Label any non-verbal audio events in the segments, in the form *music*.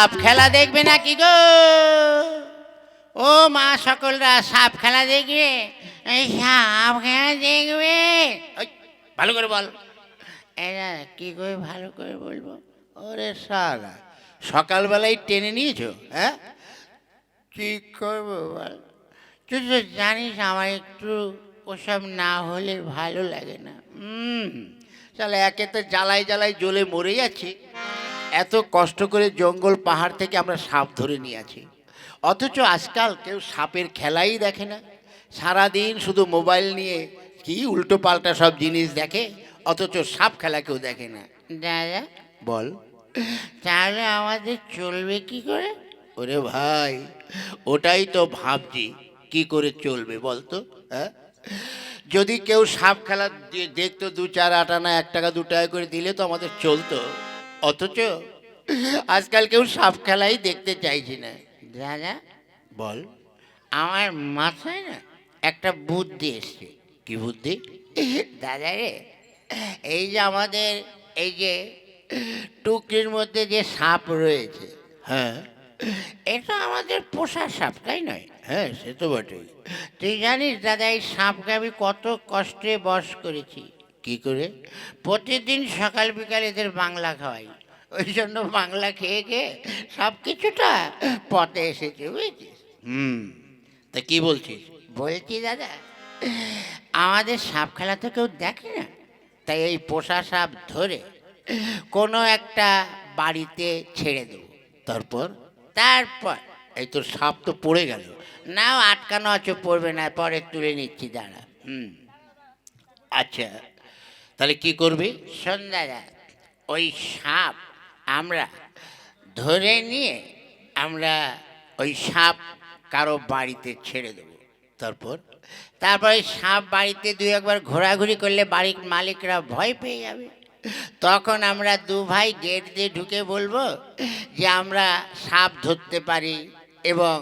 সাপ খেলা দেখবে না কি গো? ও মা সকলরা সাপ খেলা দেখবে? সাপ খেলা দেখবে? ভালো করে বল। এরা কি করে ভালো করে বলব? ওরে সারা সকালবেলায় টেনে নিয়েছো হ্যাঁ? কি করব বল? তুই তো জানিস আমার একটু ওসব না হলে ভালো লাগে না। হুম চলে একে তো জ্বালাই জ্বালাই জ্বলে মরে যাচ্ছি। এত কষ্ট করে জঙ্গল পাহাড় থেকে আমরা সাপ ধরে নিয়ে আছি। অথচ আজকাল কেউ সাপের খেলাই দেখে না। সারাদিন শুধু মোবাইল নিয়ে কি উল্টো পাল্টা সব জিনিস দেখে অথচ সাপ খেলা কেউ দেখে না। দাদা? বল। তাহলে আমাদের চলবে কি করে? ওরে ভাই ওটাই তো ভাবছি কি করে চলবে বলতো হ্যাঁ? যদি কেউ সাপ খেলা দেখতো দু চার আটানা এক টাকা দু টাকা করে দিলে তো আমাদের চলতো। অথচ আজকাল কেউ সাপ খেলাই দেখতে চাইছি না। দাদা বল। আমার মাথায় না একটা বুদ্ধি এসছে। কি বুদ্ধি? দাদা রে এই যে আমাদের এই যে টুকরির মধ্যে যে সাপ রয়েছে হ্যাঁ। এটা আমাদের পোষা সাপ তাই নয়? হ্যাঁ সে তো বটেই। তুই জানিস দাদা এই সাপকে আমি কত কষ্টে বস করেছি। কি করে? প্রতিদিন সকাল বিকাল এদের বাংলা খাওয়াই। ওই জন্য বাংলা খেয়ে খেয়ে সব কিছুটা পথে এসেছে বুঝেছিস? হুম তা কি বলছিস? বলছি দাদা আমাদের সাপ খেলা তো কেউ দেখে না। তাই এই পোষা সাপ ধরে কোনো একটা বাড়িতে ছেড়ে দেবো। তারপর? তারপর? এই তোর সাপ তো পড়ে গেল। নাও আটকানো আছে পড়বে না পরে তুলে নিচ্ছি দাঁড়া। হুম। আচ্ছা তাহলে কি করবি? সন্ধ্যারা ওই সাপ আমরা ধরে নিয়ে আমরা ওই সাপ কারও বাড়িতে ছেড়ে দেবো। তারপর? তারপর ওই সাপ বাড়িতে দুই একবার ঘোরাঘুরি করলে বাড়ির মালিকরা ভয় পেয়ে যাবে। তখন আমরা দু ভাই গেট দিয়ে ঢুকে বলব যে আমরা সাপ ধরতে পারি এবং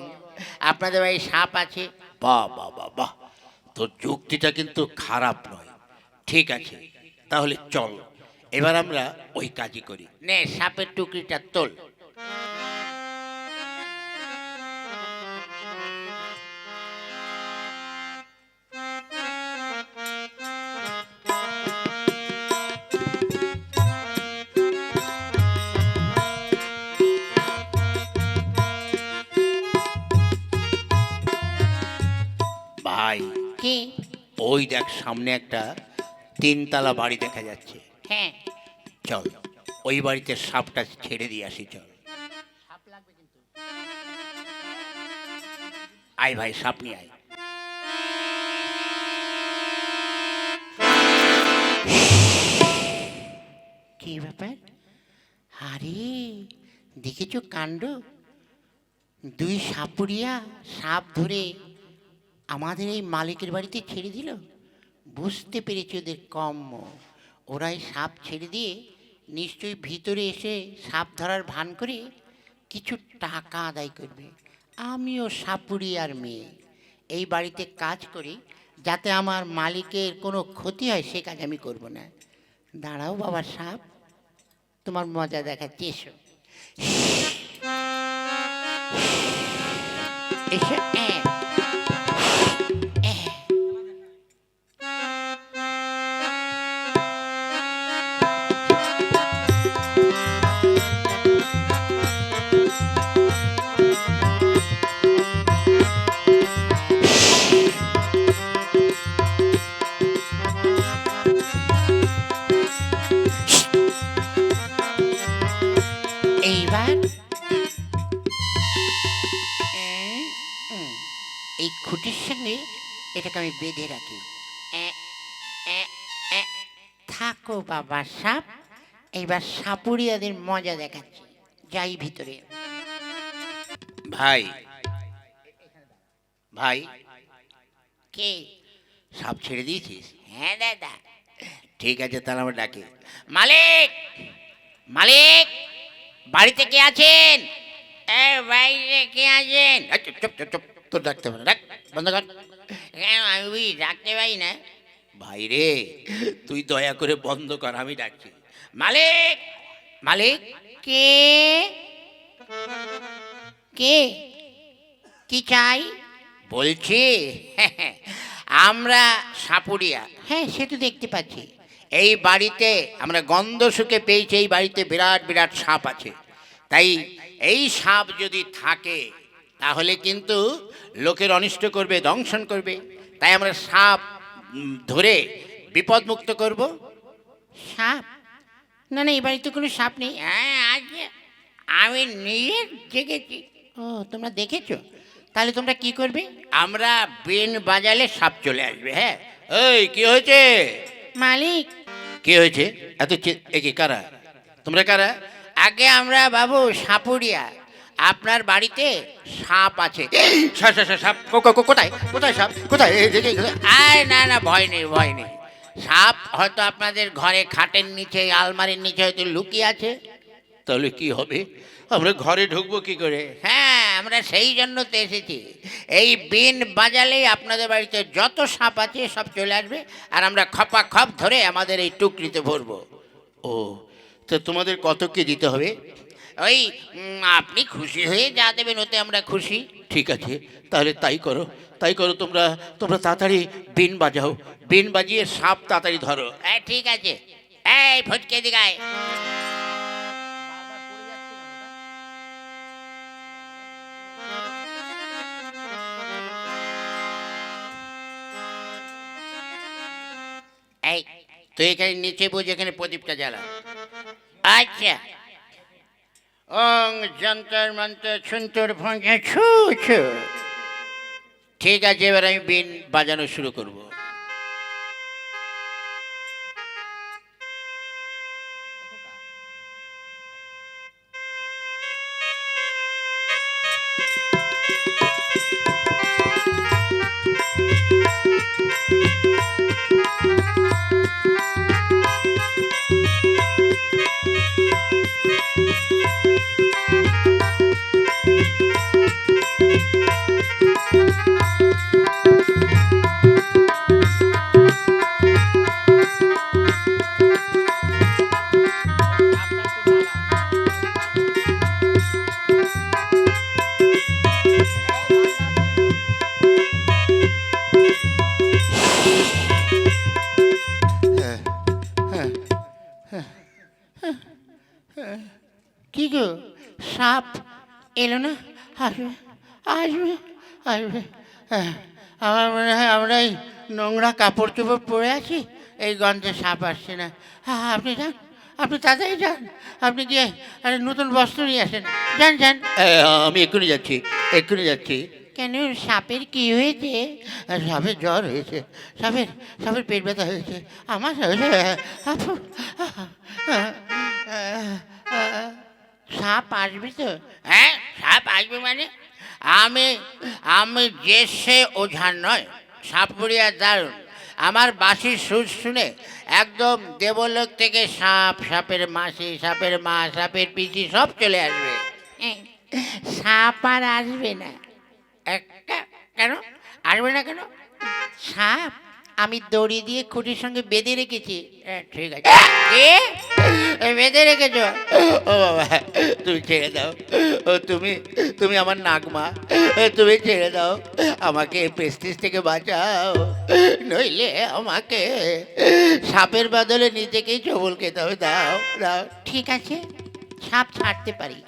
আপনাদের বাড়ি সাপ আছে। বাহ বাহ বাহ বাহ। তোর যুক্তিটা কিন্তু খারাপ নয়। ঠিক আছে। তাহলে চল এবার আমরা ওই কাজই করি। নে সাপের টুকরিটা তোল। ভাই কি? ওই দেখ সামনে একটা তিনতলা বাড়ি দেখা যাচ্ছে। হ্যাঁ। চল ওই বাড়িতে সাপটা ছেড়ে দিয়ে আসি চল। আয় ভাই সাপ নিয়ে আয়। কি ব্যাপার? আরে দেখেছ কাণ্ড? দুই সাপুরিয়া সাপ ধরে আমাদের এই মালিকের বাড়িতে ছেড়ে দিল? বুঝতে পেরেছি ওদের কম্ম ওরাই সাপ ছেড়ে দিয়ে নিশ্চয়ই ভিতরে এসে সাপ ধরার ভান করে কিছু টাকা আদায় করবে। আমিও সাপুরি আর মেয়ে। এই বাড়িতে কাজ করি, যাতে আমার মালিকের কোনো ক্ষতি হয়, সে কাজ আমি করব না। দাঁড়াও বাবা সাপ, তোমার মজা দেখাচ্ছি, এসো। এসো এইবার এই খুঁটির সঙ্গে এটাকে আমি বেঁধে রাখি। থাকো বাবা সাপ। এইবার সাপুরিয়াদের মজা দেখাচ্ছি। যাই ভিতরে। ভাই। ভাই। কে? সাপ ছেড়ে দিয়েছিস? হ্যাঁ দাদা। ঠিক আছে তাহলে আমার ডাকি। মালিক! মালিক! বাড়িতে কে আছেন? এ বাইরে কে আছেন? চুপ চুপ চুপ তোর ডাকতে না ডাক বন্ধ কর। আমি ডাকতে পারি না? ভাই রে তুই দয়া করে বন্ধ কর আমি ডাকছি। মালিক মালিক। কে? কে? কি চাই? বলছি *laughs* আমরা সাপুরিয়া। হ্যাঁ সে তো দেখতে পাচ্ছি। এই বাড়িতে আমরা গন্ধ শুকে পেয়েছি এই বাড়িতে বিরাট বিরাট সাপ আছে। তাই এই সাপ যদি থাকে তাহলে কিন্তু লোকের অনিষ্ট করবে দংশন করবে। তাই আমরা সাপ ধরে বিপদমুক্ত করব। সাপ? না না এই বাড়িতে কোনো সাপ নেই। হ্যাঁ আছে। আমি নিজে দেখেছি। ও তোমরা দেখেছ? তাহলে তোমরা কি করবে? আমরা বিন বাজালে সাপ চলে আসবে হ্যাঁ। এই কি হয়েছে? মালিক। কি হয়েছে? এত চে- এ কি কারা? তোমরা কারা? আগে আমরা বাবু সাপুরিয়া। আপনার বাড়িতে সাপ আছে। সাপ কোথায়? কোথায় সাপ? কোথায়? আয় না না ভয় নেই ভয় নেই। সাপ হয়তো আপনাদের ঘরে খাটের নিচে আলমারির নিচে হয়তো লুকিয়ে আছে। তাহলে কি হবে? আমরা ঘরে ঢুকবো কি করে? হ্যাঁ আমরা সেই জন্য তো এসেছি। এই বিন বাজালেই আপনাদের বাড়িতে যত সাপ আছে সব চলে আসবে আর আমরা খপা খপ ধরে আমাদের এই টুকরিতে ভরবো। ও তো তোমাদের কত কি দিতে হবে? ওই আপনি খুশি হয়ে যা দেবেন ওতে আমরা খুশি। ঠিক আছে তাহলে তাই করো তাই করো তোমরা তোমরা তাড়াতাড়ি বিন বাজাও। বিন বাজিয়ে সাপ তাড়াতাড়ি ধরো। হ্যাঁ ঠিক আছে। এই ফটকে দিগায় তুই এখানে নিচে বুঝে এখানে প্রদীপটা জ্বালা। আচ্ছা। ওং যন্তর মন্তর ছুন্তর ভঙ্গে, ছু ছু। ঠিক আছে, এবার আমি বিন বাজানো শুরু করব। এলো না আসবে আসবে আসবে হ্যাঁ, আমার মনে হয় আমরা এই নোংরা কাপড় চোপড় পরে আছি এই গন্ধে সাপ আসছে না হ্যাঁ আপনি যান আপনি তাড়াতাড়ি যান আপনি গিয়ে আরে নতুন বস্ত্র নিয়ে আসেন যান যান আমি এক্ষুনি যাচ্ছি এক্ষুনি যাচ্ছি কেন সাপের কি হয়েছে সাপের জ্বর হয়েছে সাপের সাপের পেট ব্যথা হয়েছে আমার সাপ আসবে তো হ্যাঁ সাপ আসবে মানে? আমি আমি যে সে ওঝা নয় সাপুরিয়া দারুণ। আমার বাসির সুর শুনে একদম দেবলোক থেকে সাপ সাপের মাসি সাপের মা সাপের পিসি সব চলে আসবে। সাপ আর আসবে না। একটা? কেন? আসবে না কেন? সাপ আমি দড়ি দিয়ে খুঁটির সঙ্গে বেঁধে রেখেছি। হ্যাঁ, ঠিক আছে। বেঁধে রেখেছো? ও বাবা তুমি ছেড়ে দাও। ও তুমি তুমি আমার নাগমা। তুমি ছেড়ে দাও। আমাকে পেস্টিস থেকে বাঁচাও। নইলে আমাকে সাপের বদলে নিজেকেই চবল খেতে হবে। দাও দাও। ঠিক আছে সাপ ছাড়তে পারি।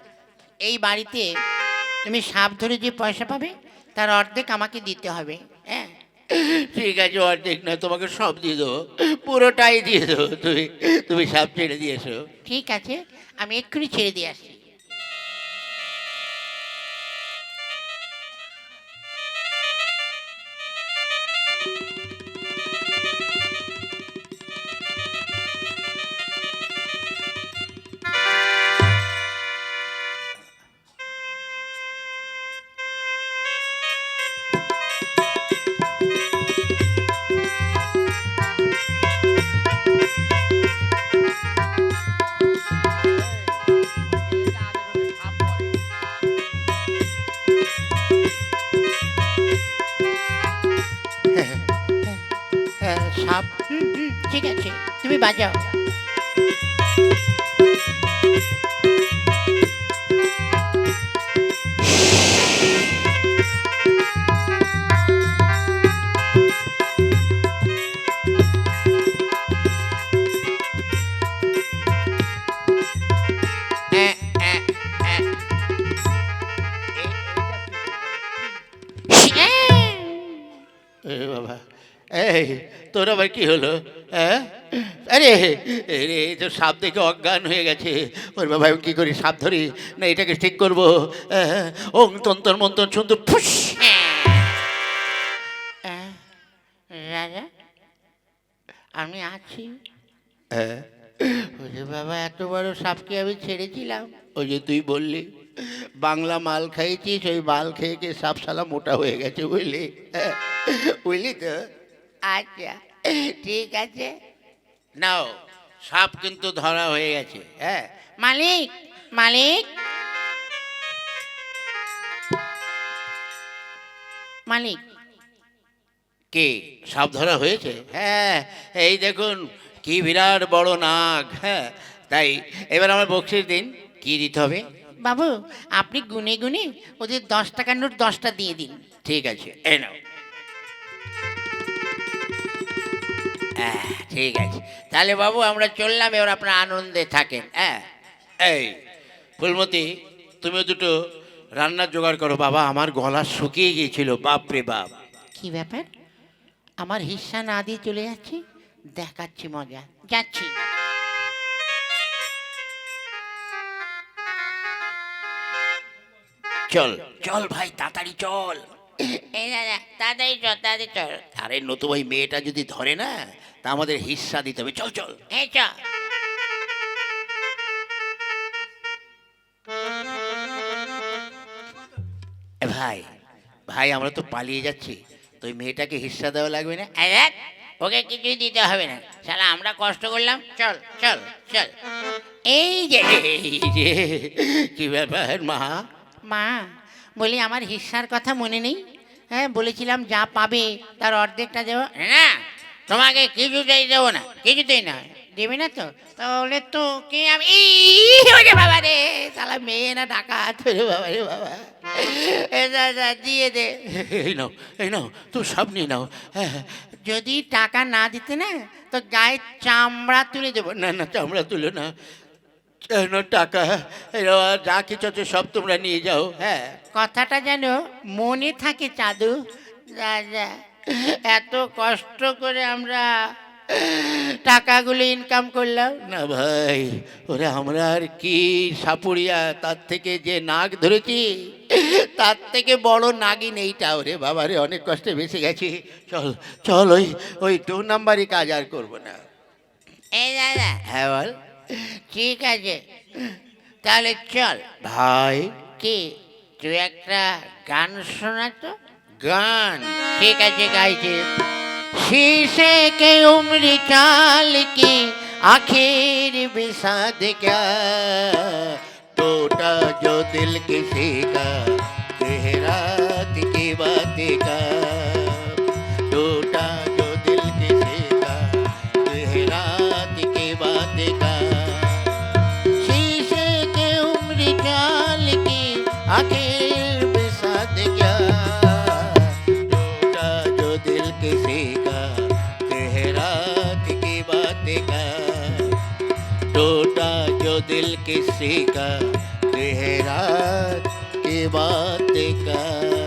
এই বাড়িতে তুমি সাপ ধরে যে পয়সা পাবে তার অর্ধেক আমাকে দিতে হবে। হ্যাঁ? ঠিক আছে, অর্ধেক নয়, তোমাকে সব দিয়ে দেবো। পুরোটাই দিয়ে দেবো। তুমি তুমি সব ছেড়ে দিয়েছ ঠিক আছে, আমি এক্ষুনি ছেড়ে দিয়ে আসছি বাজাও। এই তোর আবার কি হলো? হ্যাঁ রে তো সাপ দেখে অজ্ঞান হয়ে গেছে। ওর বাবা আমি কি করি? সাপ ধরি? না এটাকে ঠিক করব। হ্যাঁ, ওং তন্তর মন্তর সুন্দর ফুস! রাজা আমি আছি। হ্যাঁ? ওরে বাবা এত বড় সাপকে আমি ছেড়েছিলাম। ওই যে তুই বললি বাংলা মাল খাইছিস ওই মাল খেয়ে খেয়ে সাপ সালা মোটা হয়ে গেছে বুঝলি হ্যাঁ, বুঝলি তো? আচ্ছা ঠিক আছে। নাও সাপ কিন্তু ধরা হয়ে গেছে হ্যাঁ। মালিক মালিক। মালিক। কে? সাপ ধরা হয়েছে? হ্যাঁ এই দেখুন কি বিরাট বড় নাগ হ্যাঁ। তাই এবার আমার বকশিস দিন কি দিতে হবে? বাবু আপনি গুনে গুনে ওদের দশ টাকার নোট দশটা দিয়ে দিন। ঠিক আছে এই নাও। হ্যাঁ, ঠিক আছে। তাহলে বাবু আমরা চললাম এবার আপনার আনন্দে থাকেন হ্যাঁ? এই ফুলমতি তুমিও দুটো রান্নার জোগাড় করো বাবা আমার গলা শুকিয়ে গিয়েছিল বাপ রে বাপ। কি ব্যাপার? আমার হিস্সা না দিয়ে চলে যাচ্ছি? দেখাচ্ছি মজা যাচ্ছি। চল চল ভাই তাড়াতাড়ি চল। এই দাদা তাড়াতাড়ি চল তাড়াতাড়ি চল। আরে নতু ভাই মেয়েটা যদি ধরে না তা আমাদের হিস্সা দিতে হবে। চল চল। এই চল। এ ভাই ভাই আমরা তো পালিয়ে যাচ্ছি। তো ওই মেয়েটাকে হিস্সা দেওয়া লাগবে না? এই দেখ, ওকে কিছুই দিতে হবে না। শালা আমরা কষ্ট করলাম। চল চল চল। এই যে এই যে কি ব্যাপার মা? মা বলি আমার হিস্সার কথা মনে নেই? হ্যাঁ বলেছিলাম যা পাবে তার অর্ধেকটা দেবো। না তোমাকে কিছুতেই দেবো না কিছুতেই না। দেবে না তো? তাহলে তো কে আমি ওরে বাবা রে তাহলে মেয়ে না টাকা তোরে বাবা রে বাবা। দিয়ে দে। এই নাও এই নাও তুমি সব নিয়ে নাও। হ্যাঁ। যদি টাকা না দিতে না তো গায়ে চামড়া তুলে দেবো। না না চামড়া তুলো না। কেন টাকা? এরা যা কিছু আছে সব তোমরা নিয়ে যাও। হ্যাঁ। কথাটা যেন মনে থাকে চাদু। রাজা এত কষ্ট করে আমরা টাকাগুলো ইনকাম করলাম। না ভাই ওরে আমরা আর কি সাপুরিয়া তার থেকে যে নাগ ধরেছি তার থেকে বড় নাগিন এইটা ওরে বাবা রে অনেক কষ্টে বেঁচে গেছি। চল চল ওই ওই টু নাম্বারই কাজ আর করব না। এই দাদা। হ্যাঁ বল। ঠিক আছে তাহলে চল ভাই কি তুই একটা গান শোনা তো গান ठीक है जी गाइए शीशे के उम्र चाल की आखिर विषाद क्या टूटा जो दिल किसी का कह रात की बात का किसी का कह की बात का